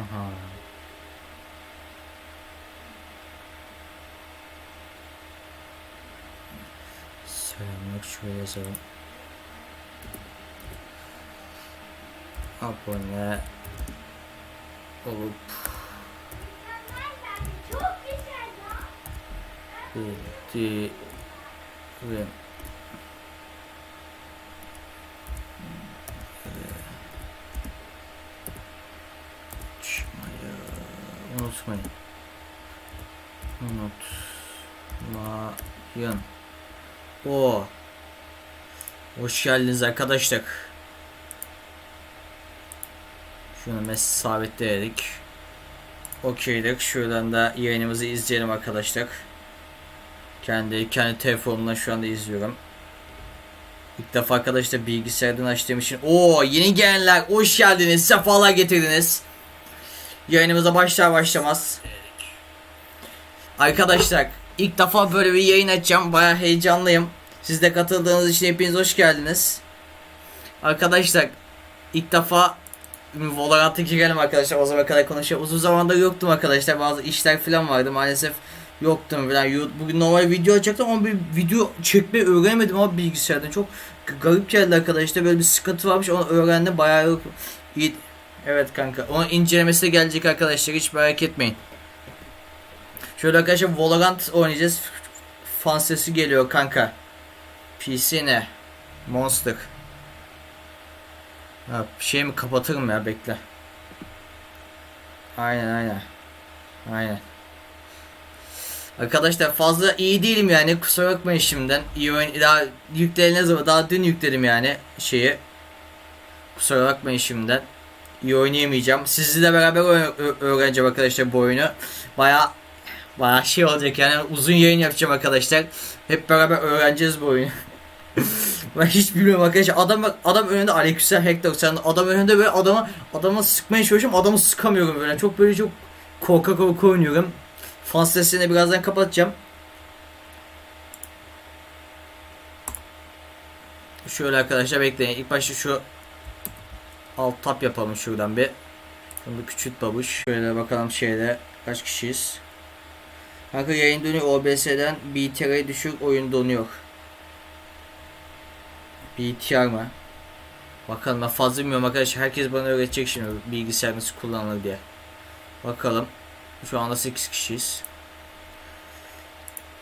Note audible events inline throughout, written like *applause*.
Aha. Selamlar şuraya yazalım. Abone olup Çok güzel ya. bildirim unutmayın. Unutmayın. O. Hoş geldiniz arkadaşlar. Şunu mes sabitledik. Okeydik. Şuradan da yayınımızı izleyelim arkadaşlar. Kendi kendi telefonumdan şu anda izliyorum. İlk defa arkadaşlar bilgisayardan açtığım için. Oo yeni gelenler hoş geldiniz. Sefalar getirdiniz. Yayınımıza başlar başlamaz. Arkadaşlar ilk defa böyle bir yayın açacağım. Baya heyecanlıyım. Siz de katıldığınız için hepiniz hoş geldiniz. Arkadaşlar ilk defa Valorant'a girelim arkadaşlar. O zaman kadar konuşuyor. Uzun zamandır yoktum arkadaşlar. Bazı işler falan vardı. Maalesef yoktum falan. Bugün normal video açacaktım ama bir video çekmeyi öğrenemedim ama bilgisayardan. Çok garip geldi arkadaşlar. Böyle bir sıkıntı varmış. Onu öğrendim. Bayağı. İyi. Evet kanka. Onun incelemesi gelecek arkadaşlar. Hiç merak etmeyin. Şöyle arkadaşlar Valorant oynayacağız. Fan sesi geliyor kanka. PC ne? Monster. Ha, şey mi kapatırım ya bekle. Aynen aynen. Aynen. Arkadaşlar fazla iyi değilim yani kusura bakmayın şimdiden. İyi oyun daha yüklenene zaman daha dün yükledim yani şeyi. Kusura bakmayın şimdiden. İyi oynayamayacağım. Sizle beraber öğreneceğim arkadaşlar bu oyunu. Baya baya şey olacak yani uzun yayın yapacağım arkadaşlar. Hep beraber öğreneceğiz bu oyunu. *laughs* ben hiç bilmiyorum arkadaşlar. Adam adam önünde Aleykümselam Hector sen adam önünde böyle adama adama sıkmaya çalışıyorum. Adamı sıkamıyorum böyle. Çok böyle çok korka korka oynuyorum. Fan sesini birazdan kapatacağım. Şöyle arkadaşlar bekleyin. İlk başta şu alt tap yapalım şuradan bir. Bunu küçült babuş. Şöyle bakalım şeyde kaç kişiyiz. Kanka yayın dönüyor OBS'den BTR düşük oyun donuyor. BTR mı? Bakalım ben fazla bilmiyorum arkadaşlar. Herkes bana öğretecek şimdi bilgisayar nasıl kullanılır diye. Bakalım. Şu anda 8 kişiyiz.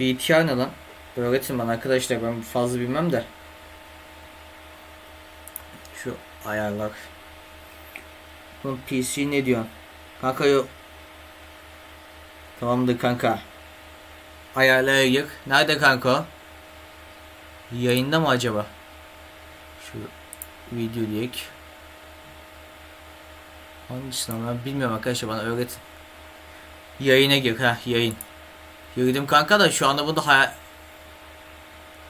BTR ne lan? Öğretin bana arkadaşlar ben fazla bilmem de. Şu ayarlar. Bunun PC ne diyorsun? Kanka yok. Tamamdır kanka. Ayarlara yık. Nerede kanka? Yayında mı acaba? Şu video diyek. Hangisi lan ben bilmiyorum arkadaşlar bana öğretin. Yayına gir ha yayın. Girdim kanka da şu anda burada hayal...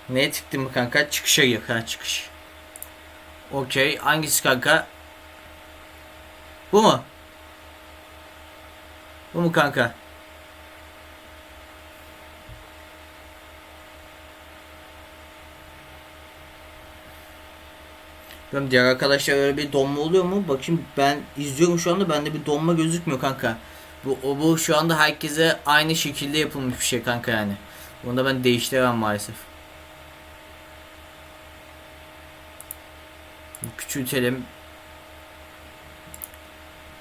Neye tıktım kanka? Çıkışa gir ha çıkış. Okey hangisi kanka? Bu mu? Bu mu kanka? Bilmiyorum diğer arkadaşlar öyle bir donma oluyor mu? Bakayım ben izliyorum şu anda bende bir donma gözükmüyor kanka. Bu, o, bu şu anda herkese aynı şekilde yapılmış bir şey kanka yani. Bunu da ben değiştiremem maalesef. Küçültelim.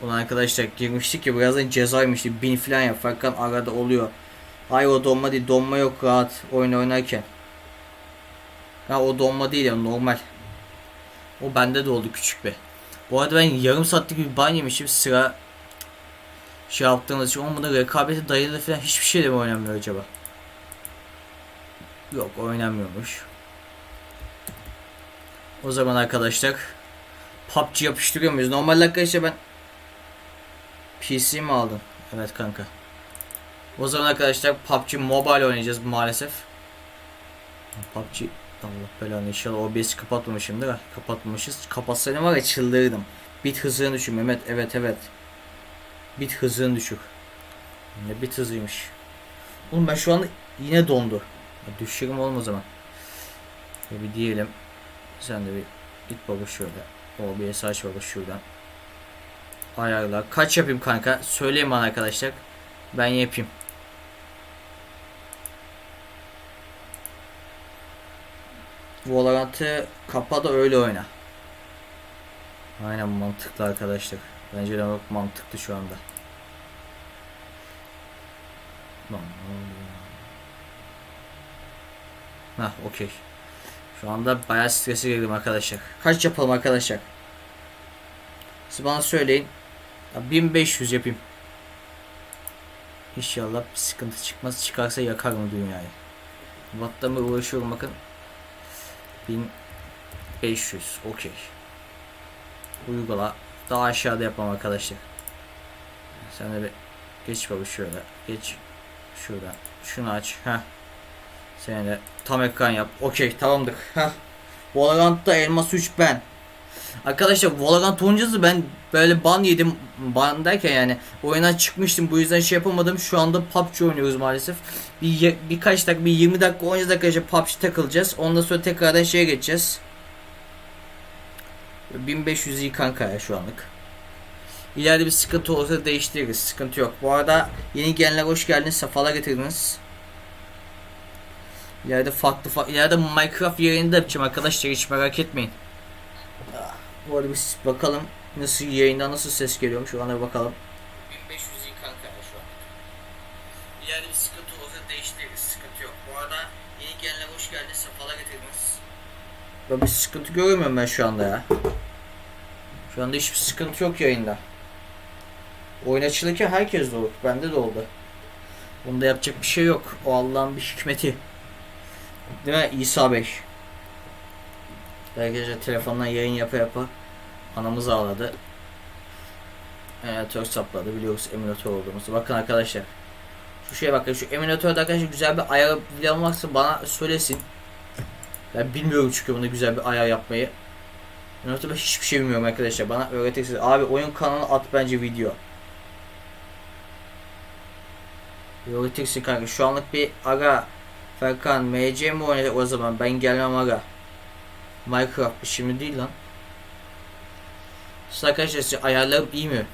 Ulan arkadaşlar girmiştik ya birazdan cezaymıştı. Bin falan yap. Fakat arada oluyor. Hayır o donma değil. Donma yok rahat oyun oynarken. Ha o donma değil ya normal. O bende de oldu küçük be. Bu arada ben yarım saatlik bir ban yemişim sıra şey yaptığımız için onun buna rekabete dayalı falan hiçbir şey de mi oynamıyor acaba? Yok oynamıyormuş. O zaman arkadaşlar PUBG yapıştırıyor muyuz? Normalde arkadaşlar ben PC mi aldım? Evet kanka. O zaman arkadaşlar PUBG Mobile oynayacağız maalesef. PUBG Allah belanı inşallah OBS'i kapatmamışımdır ha. Kapatmamışız. Kapatsaydım var ya çıldırdım. Bit hızını düşün Mehmet. Evet evet. Bit hızını düşük. Ne bit hızıymış. Oğlum ben şu anda yine dondu. Düşürüm olmaz o zaman. Bir diyelim. Sen de bir git baba şöyle. OBS aç baba şuradan. Ayarlar. Kaç yapayım kanka? Söyleyin bana arkadaşlar. Ben yapayım. Valorant'ı kapa da öyle oyna. Aynen mantıklı arkadaşlar. Bence de çok mantıklı şu anda. Hah okey. Şu anda bayağı strese girdim arkadaşlar. Kaç yapalım arkadaşlar? Siz bana söyleyin. Ya 1500 yapayım. İnşallah bir sıkıntı çıkmaz. Çıkarsa yakar mı dünyayı? Vattamı uğraşıyorum bakın. 1500 okey. Uygula. Daha aşağıda yapmam arkadaşlar. Sen de bir geç baba şöyle. Geç. Şuradan. Şunu aç. Heh. Sen de tam ekran yap. Okey tamamdır. Heh. Valorant'ta elmas 3 ben. Arkadaşlar Valorant oynayacağız ben böyle ban yedim. Ban derken yani oyuna çıkmıştım bu yüzden şey yapamadım. Şu anda PUBG oynuyoruz maalesef. Bir birkaç dakika bir 20 dakika oynayacağız arkadaşlar PUBG takılacağız. Ondan sonra tekrardan şeye geçeceğiz. 1500 iyi kanka ya şu anlık. İleride bir sıkıntı olursa değiştiririz. Sıkıntı yok. Bu arada yeni gelenler hoş geldiniz. Sefalar getirdiniz. İleride farklı farklı. İleride Minecraft yayını da yapacağım arkadaşlar. Hiç merak etmeyin. Bu arada biz bakalım nasıl yayında nasıl ses geliyor şu anda bakalım. 1500 iyi kanka ya şu an. İleride bir sıkıntı olursa değiştiririz. Sıkıntı yok. Bu arada yeni gelenler hoş geldiniz. Sefalar getirdiniz. Ben bir sıkıntı görmüyorum ben şu anda ya. Şu anda hiçbir sıkıntı yok yayında. Oyun açılırken herkes de olur. Bende de oldu. Bunda yapacak bir şey yok. O Allah'ın bir hikmeti. Değil mi İsa Bey? Arkadaşlar telefondan yayın yapa yapa anamız ağladı. Emülatör sapladı. Biliyoruz emülatör olduğumuzu. Bakın arkadaşlar. Şu şeye bakın. Şu emülatörde arkadaşlar güzel bir ayar bilen varsa bana söylesin. Ben bilmiyorum çünkü bunda güzel bir ayar yapmayı. Emülatörde hiçbir şey bilmiyorum arkadaşlar. Bana öğretirsiniz. Abi oyun kanalına at bence video. Öğretirsin kanka. Şu anlık bir aga Ferkan MC mi oynayacak o zaman? Ben gelmem aga. Minecraft şimdi değil lan. Siz arkadaşlar ayarlarım iyi mi?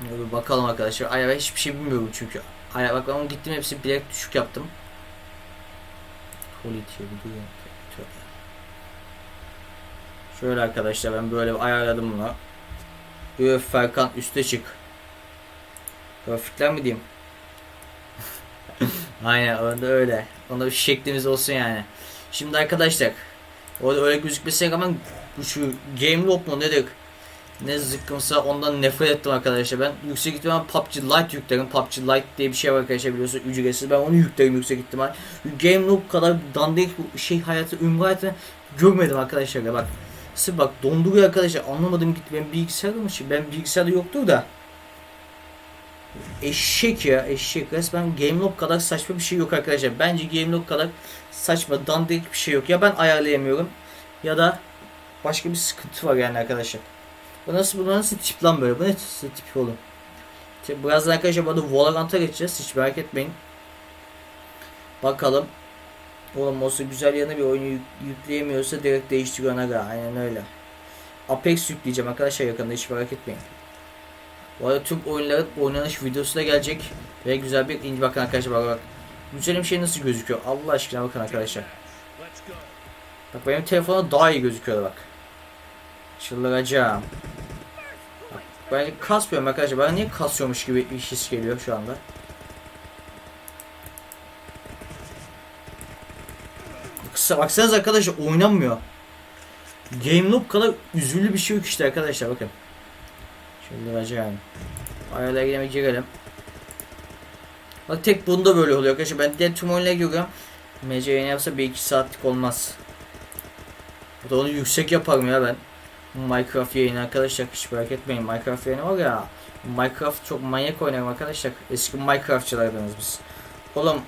Bir bakalım arkadaşlar. Ayar hiçbir şey bilmiyorum çünkü. Ayar bak ben gittim hepsi bilek düşük yaptım. Video. Tövbe. Şöyle arkadaşlar ben böyle bir ayarladım bunu. Öf Ferkan üste çık. Grafikler mi diyeyim? *laughs* Aynen onda öyle. Onda bir şeklimiz olsun yani. Şimdi arkadaşlar orada öyle gözükmesine rağmen bu şu Game Loop mu nedir? Ne zıkkımsa ondan nefret ettim arkadaşlar. Ben yüksek ihtimal PUBG Lite yüklerim. PUBG Lite diye bir şey var arkadaşlar biliyorsunuz ücretsiz. Ben onu yüklerim yüksek ihtimal. Game Loop kadar dandik şey hayatı, ümrü hayatı görmedim arkadaşlar bak. Sırf bak donduruyor arkadaşlar anlamadım gitti ben bilgisayarda mı? Ben bilgisayarda yoktur da. Eşek ya eşek resmen Gameloop kadar saçma bir şey yok arkadaşlar. Bence Gameloop kadar saçma dandik bir şey yok. Ya ben ayarlayamıyorum ya da başka bir sıkıntı var yani arkadaşlar. Bu nasıl bu nasıl tip lan böyle? Bu ne tip oğlum? İşte Birazdan arkadaşlar bu arada Valorant'a geçeceğiz. Hiç merak etmeyin. Bakalım. Oğlum olsa güzel yanı bir oyunu yük- yükleyemiyorsa direkt değiştiriyor. Aynen öyle. Apex yükleyeceğim arkadaşlar yakında hiç merak etmeyin. Bu arada tüm oyunların oynanış videosu da gelecek. Ve güzel bir ince bakın arkadaşlar bak bak. Güzelim şey nasıl gözüküyor? Allah aşkına bakın arkadaşlar. Bak benim telefonda daha iyi gözüküyor bak. Çıldıracağım. Bak, ben kasmıyorum arkadaşlar. Ben niye kasıyormuş gibi bir his geliyor şu anda. Kısa baksanız arkadaşlar oynanmıyor. Game Loop kadar üzüldü bir şey yok işte arkadaşlar bakın. Çıldıracağım. Ayarlara bir girelim. Bak tek bunda böyle oluyor arkadaşlar. Ben tüm oyunlara giriyorum. MC yayın yapsa 1-2 saatlik olmaz. Bu da onu yüksek yaparım ya ben. Minecraft yayını arkadaşlar hiç merak etmeyin. Minecraft yayını var ya. Minecraft çok manyak oynarım arkadaşlar. Eski Minecraftçılardınız biz. Oğlum.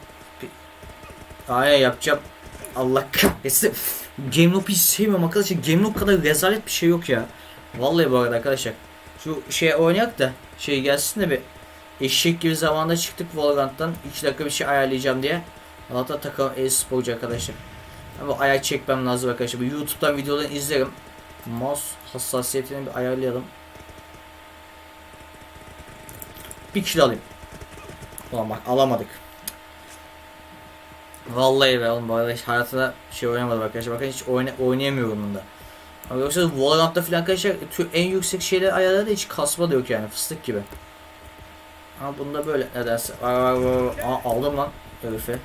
Aynen yapacağım. Allah kahretsin. Game Loop'u hiç sevmiyorum arkadaşlar. Game Loop kadar rezalet bir şey yok ya. Vallahi bu arada arkadaşlar. Şu şey oynayak da şey gelsin de bir eşek gibi zamanda çıktık Valorant'tan 2 dakika bir şey ayarlayacağım diye. Allah'tan takım e-sporcu arkadaşlar. Ama ayak çekmem lazım arkadaşlar. Bir YouTube'dan videodan izlerim. Mouse hassasiyetini bir ayarlayalım. Bir kilo alayım. Ulan bak alamadık. Vallahi be oğlum bu arada hiç hayatımda şey oynamadım arkadaşlar. Bakın hiç oyna oynayamıyorum bunda. Ama yoksa Valorant'ta filan arkadaşlar en yüksek şeyler ayarlarda hiç kasma da yok yani fıstık gibi. Ama bunda böyle nedense. Var. Aa, aldım lan herifi.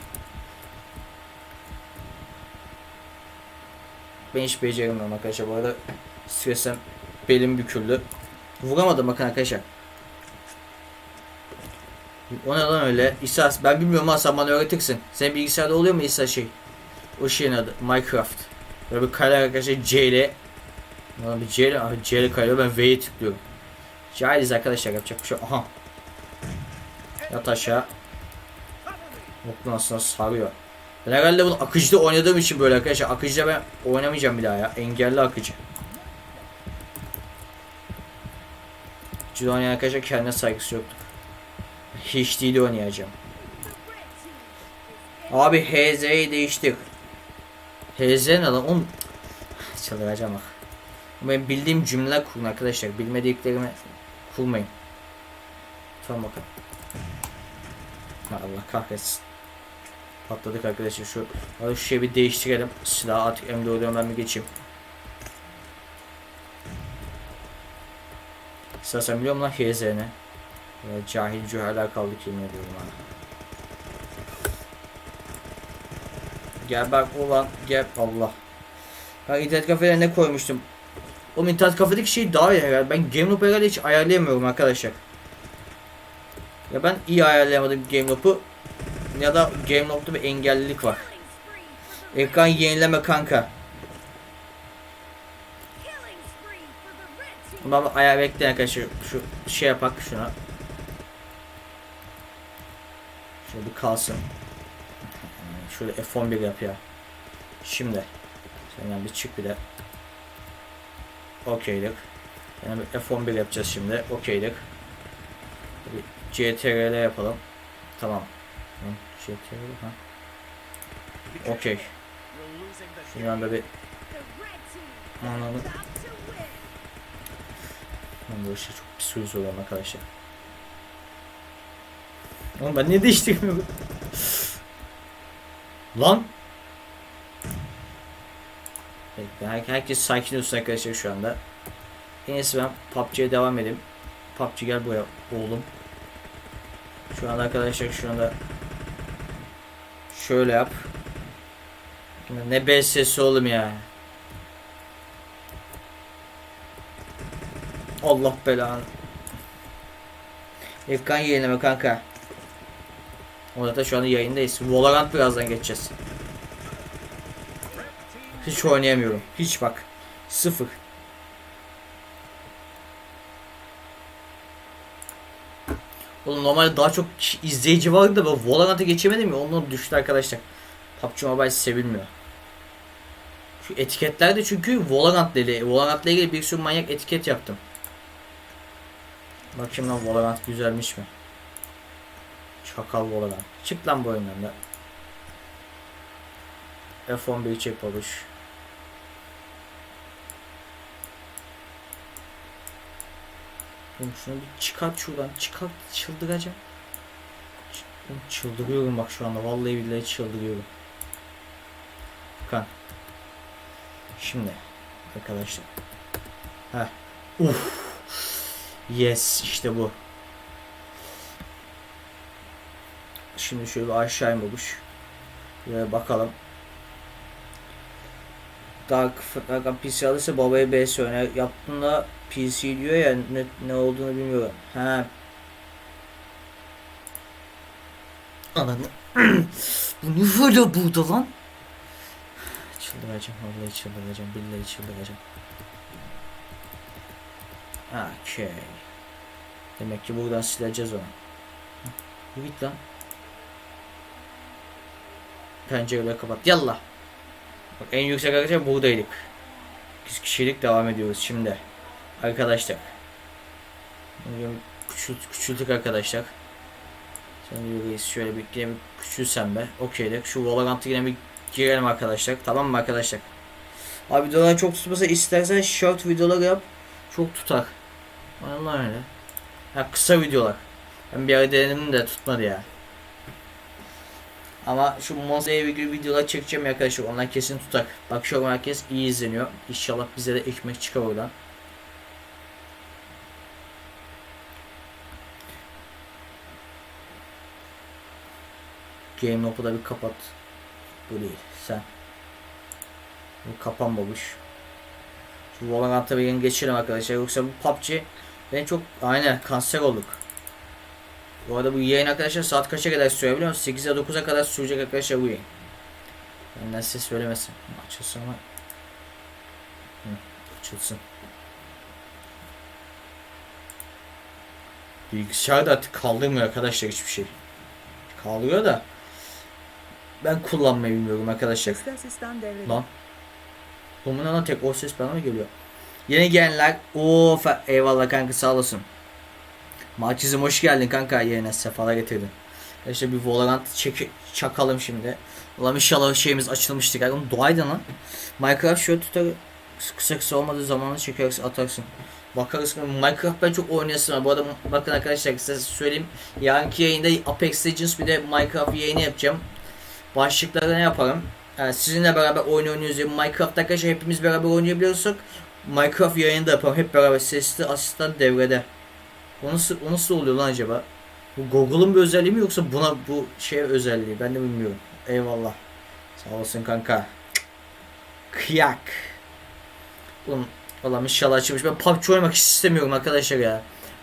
Ben hiç beceremiyorum arkadaşlar bu arada stresten belim büküldü. Vuramadım bakın arkadaşlar. O ne lan öyle? İsa ben bilmiyorum ama sen bana öğretirsin. Senin bilgisayarda oluyor mu İsa şey? O şeyin adı Minecraft. Böyle bir kare arkadaşlar C ile Lan bir C abi C ile kayıyor ben V'ye tıklıyorum. Cahiliz arkadaşlar yapacak bir şey. Aha. Yat aşağı. Oklu aslında sarıyor. Ben herhalde bunu akıcıda oynadığım için böyle arkadaşlar. Akıcıda ben oynamayacağım bir daha ya. Engelli akıcı. Akıcıda oynayan arkadaşlar kendine saygısı yoktur. Hiç değil oynayacağım. Abi HZ'yi değiştir. HZ ne lan? Oğlum çıldıracağım bak. Ben bildiğim cümleler kurun arkadaşlar. Bilmediklerimi kurmayın. Tamam bakalım. Allah kahretsin. Patladık arkadaşlar şu. Şu şeyi bir değiştirelim. Silahı artık M4'e ben bir geçeyim. İstersen biliyorum lan HZ ne? Ya, cahil cühalar kaldık yemin ediyorum ha. Gel bak ulan gel Allah. Ben internet kafede ne koymuştum? O internet kafedeki şey daha iyi herhalde. Ben game loop herhalde hiç ayarlayamıyorum arkadaşlar. Ya ben iyi ayarlayamadım game loop'u ya da game loop'ta bir engellilik var. Ekran yenileme kanka. Baba ayar bekleyin arkadaşlar. Şu şey yapak şuna. Şöyle bir kalsın. Şöyle F11 yap ya. Şimdi. Senden bir çık bir de. Okeylik. Yani bir F11 yapacağız şimdi. Okeylik. Bir CTRL yapalım. Tamam. CTRL ha. Okey. Şundan da bir Anladım. Ben bu işe çok pis uyuz oluyorum arkadaşlar. Oğlum ben niye değiştirmiyorum? Lan! Her- herkes sakin olsun arkadaşlar şu anda. En iyisi ben PUBG'ye devam edeyim. PUBG gel buraya oğlum. Şu anda arkadaşlar şu anda şöyle yap. Ne BS'si oğlum ya. Allah belanı. Ekran yenileme kanka. Orada da şu anda yayındayız. Valorant birazdan geçeceğiz. Hiç oynayamıyorum. Hiç bak. Sıfır. Oğlum normalde daha çok izleyici vardı da ben Valorant'a geçemedim ya ondan düştü arkadaşlar. PUBG Mobile sevilmiyor. Şu etiketler de çünkü Valorant deli. Valorant'la ilgili bir sürü manyak etiket yaptım. Bakayım lan Valorant güzelmiş mi? Çakal Valorant. Çık lan bu oyundan da. F11 çek oluş. Oğlum şunu bir çıkart şuradan. Çıkart çıldıracağım. Çıldırıyorum bak şu anda. Vallahi billahi çıldırıyorum. Kan. Şimdi arkadaşlar. Heh. Uf. Yes işte bu. Şimdi şöyle aşağı inmiş. Ee, bakalım. Dark Dark PC alırsa babaya BS öner. Yaptığında PC diyor ya ne, ne olduğunu bilmiyorum. Ha. Ananı. *clears throat* bu ne böyle burada lan? Çıldıracağım vallahi çıldıracağım billahi çıldıracağım. Okey. Demek ki buradan sileceğiz onu. Git lan. Pencereleri kapat. Yallah. Bak en yüksek arkadaşlar buradaydık. 8 kişilik devam ediyoruz şimdi. Arkadaşlar. Küçült, küçültük arkadaşlar. Sen yürüyüz şöyle bir yine bir küçülsen be. Okeydik. Şu Valorant'a yine bir girelim arkadaşlar. Tamam mı arkadaşlar? Abi videolar çok tutmasa istersen short videolar yap. Çok tutar. Vallahi öyle. Ya kısa videolar. Ben bir ara denedim de tutmadı ya. Ama şu Monster'la ilgili videolar çekeceğim arkadaşlar. Onlar kesin tutar. Bak şu an herkes iyi izleniyor. İnşallah bize de ekmek çıkar oradan. Game Nope'u da bir kapat. Bu değil. Sen. Bu kapan babuş. Şu Valorant'a bir yeni geçelim arkadaşlar. Yoksa bu PUBG ben çok aynen kanser olduk. Bu arada bu yayın arkadaşlar saat kaça kadar sürüyor biliyor musun? 8'e 9'a kadar sürecek arkadaşlar bu yayın. Benden size söylemesin. Açılsın ama. Hı, açılsın. Bilgisayarda artık kaldırmıyor arkadaşlar hiçbir şey. Kaldırıyor da ben kullanmayı bilmiyorum arkadaşlar. Lan. Bunun tek o ses bana mı geliyor? Yeni gelenler of eyvallah kanka sağ olasın. Maçizim hoş geldin kanka yayına sefalar getirdin. İşte bir Valorant çek çakalım şimdi. Ulan inşallah şeyimiz açılmıştır. Oğlum doğaydı lan. Minecraft şöyle tutar kısa kısa olmadığı zamanı çekersin atarsın. Bakarız Minecraft ben çok oynayasım var. Bu arada bakın arkadaşlar size söyleyeyim. Yarınki yayında Apex Legends bir de Minecraft yayını yapacağım. Başlıkları ne yaparım? Yani sizinle beraber oyun oynuyoruz. Minecraft arkadaşlar hepimiz beraber oynayabiliyorsak Minecraft yayını da yapalım. Hep beraber sesli asistan devrede. O nasıl, o nasıl oluyor lan acaba? Bu Google'un bir özelliği mi yoksa buna bu şey özelliği? Ben de bilmiyorum. Eyvallah. Sağ olasın kanka. Kıyak. Oğlum Valla inşallah açılmış. Ben PUBG oynamak hiç istemiyorum arkadaşlar ya.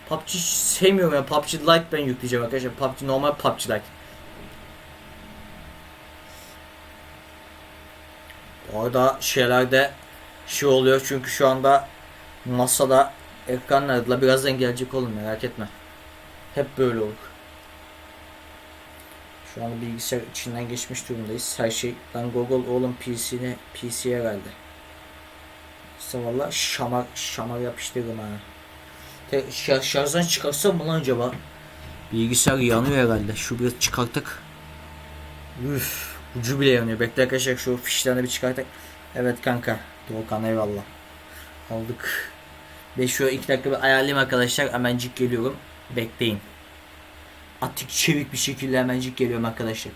PUBG sevmiyorum ya. PUBG Lite ben yükleyeceğim arkadaşlar. PUBG normal PUBG Lite. Orada şeylerde şey oluyor çünkü şu anda masada ekranlarla birazdan gelecek oğlum merak etme. Hep böyle olur. Şu anda bilgisayar içinden geçmiş durumdayız. Her şey ben Google oğlum PC'ne PC'ye geldi. İşte valla şamar şamar yapıştırdım ha. Te, şar, şarjdan çıkarsam mı lan acaba? Bilgisayar yanıyor herhalde. Şu bir çıkarttık. Üf, ucu bile yanıyor. Bekle arkadaşlar şu fişlerini bir çıkarttık. Evet kanka. Doğukan eyvallah. Aldık. Ve şu iki dakika bir ayarlayayım arkadaşlar. Hemencik geliyorum. Bekleyin. Atik çevik bir şekilde hemencik geliyorum arkadaşlar.